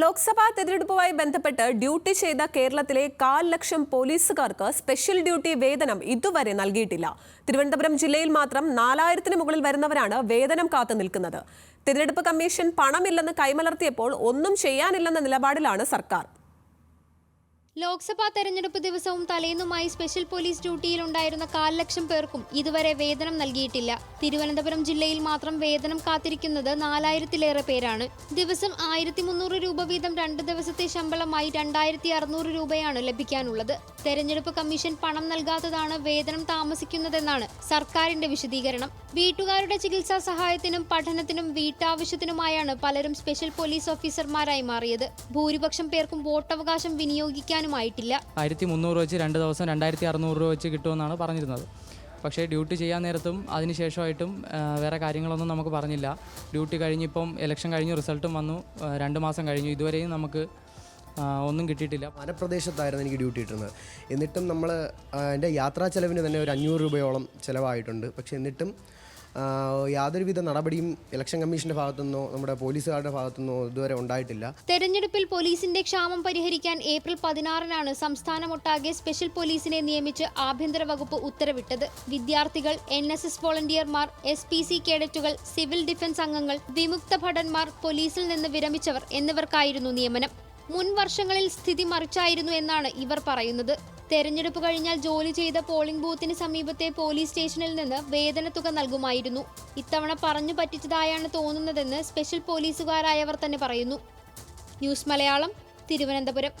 ലോക്സഭാ തെരഞ്ഞെടുപ്പുമായി ബന്ധപ്പെട്ട് ഡ്യൂട്ടി ചെയ്ത കേരളത്തിലെ കാൽ ലക്ഷം പോലീസുകാർക്ക് സ്പെഷ്യൽ ഡ്യൂട്ടി വേതനം ഇതുവരെ നൽകിയിട്ടില്ല. തിരുവനന്തപുരം ജില്ലയിൽ മാത്രം നാലായിരത്തിന് മുകളിൽ വരുന്നവരാണ് വേതനം കാത്തു നിൽക്കുന്നത്. തിരഞ്ഞെടുപ്പ് കമ്മീഷൻ പണമില്ലെന്ന് കൈമലർത്തിയപ്പോൾ ഒന്നും ചെയ്യാനില്ലെന്ന നിലപാടിലാണ് സർക്കാർ. ലോക്സഭാ തെരഞ്ഞെടുപ്പ് ദിവസവും തലേന്നുമായി സ്പെഷ്യൽ പോലീസ് ഡ്യൂട്ടിയിലുണ്ടായിരുന്ന കാൽ ലക്ഷം പേർക്കും ഇതുവരെ വേതനം നൽകിയിട്ടില്ല. തിരുവനന്തപുരം ജില്ലയിൽ മാത്രം വേതനം കാത്തിരിക്കുന്നത് നാലായിരത്തിലേറെ പേരാണ്. ദിവസം ആയിരത്തി മുന്നൂറ് രൂപ വീതം രണ്ട് ദിവസത്തെ ശമ്പളമായി രണ്ടായിരത്തി അറുന്നൂറ് രൂപയാണ് ലഭിക്കാനുള്ളത്. തെരഞ്ഞെടുപ്പ് കമ്മീഷൻ പണം നൽകാത്തതാണ് വേതനം താമസിക്കുന്നതെന്നാണ് സർക്കാരിന്റെ വിശദീകരണം. വീട്ടുകാരുടെ ചികിത്സാ സഹായത്തിനും പഠനത്തിനും വീട്ടാവശ്യത്തിനുമായാണ് പലരും സ്പെഷ്യൽ പോലീസ് ഓഫീസർമാരായി മാറിയത്. ഭൂരിപക്ഷം പേർക്കും വോട്ടവകാശം വിനിയോഗിക്കാനുമായിട്ടില്ല. ആയിരത്തി മുന്നൂറ് വെച്ച് രണ്ട് ദിവസം രണ്ടായിരത്തി അറുന്നൂറ് രൂപ വെച്ച് കിട്ടുമെന്നാണ് പറഞ്ഞിരുന്നത്. പക്ഷേ ഡ്യൂട്ടി ചെയ്യാൻ നേരത്തും അതിനുശേഷമായിട്ടും ശേഷമായിട്ടും വേറെ കാര്യങ്ങളൊന്നും നമുക്ക് പറഞ്ഞില്ല. ഡ്യൂട്ടി കഴിഞ്ഞിപ്പം ഇലക്ഷൻ കഴിഞ്ഞ് റിസൾട്ടും വന്നു. രണ്ട് മാസം കഴിഞ്ഞു. ഇതുവരെയും നമുക്ക് ഒന്നും കിട്ടിയിട്ടില്ല. വനപ്രദേശത്തായിരുന്നു എനിക്ക് ഡ്യൂട്ടി കിട്ടുന്നത്. എന്നിട്ടും നമ്മൾ എന്റെ യാത്രാ ചെലവിന് തന്നെ ഒരു അഞ്ഞൂറ് രൂപയോളം ചിലവായിട്ടുണ്ട്. പക്ഷേ എന്നിട്ടും യാതൊരുവിധ നടപടിയും ഇലക്ഷൻ കമ്മീഷന്റെ ഭാഗത്തുനിന്നോ നമ്മുടെ പോലീസുകാരുടെ ഭാഗത്തുനിന്നോ ഇതുവരെ ഉണ്ടായിട്ടില്ല. തെരഞ്ഞെടുപ്പിൽ പോലീസിന്റെ ക്ഷാമം പരിഹരിക്കാൻ ഏപ്രിൽ പതിനാറിനാണ് സംസ്ഥാനമൊട്ടാകെ സ്പെഷ്യൽ പോലീസിനെ നിയമിച്ച് ആഭ്യന്തര വകുപ്പ് ഉത്തരവിട്ടത്. വിദ്യാർത്ഥികൾ എൻ എസ് എസ് വോളണ്ടിയർമാർ എസ് പി സി കേഡറ്റുകൾ സിവിൽ ഡിഫൻസ് അംഗങ്ങൾ വിമുക്ത ഭടന്മാർ പോലീസിൽ നിന്ന് വിരമിച്ചവർ എന്നിവർക്കായിരുന്നു നിയമനം. മുൻ വർഷങ്ങളിൽ സ്ഥിതി മറിച്ചായിരുന്നു എന്നാണ് ഇവർ പറയുന്നത്. തെരഞ്ഞെടുപ്പ് കഴിഞ്ഞാൽ ജോലി ചെയ്ത പോളിംഗ് ബൂത്തിന് സമീപത്തെ പോലീസ് സ്റ്റേഷനിൽ നിന്ന് വേതനത്തുക നൽകുമായിരുന്നു. ഇത്തവണ പറഞ്ഞു പറ്റിച്ചതായാണ് തോന്നുന്നതെന്ന് സ്പെഷ്യൽ പോലീസുകാരായവർ തന്നെ പറയുന്നു. ന്യൂസ് മലയാളം തിരുവനന്തപുരം.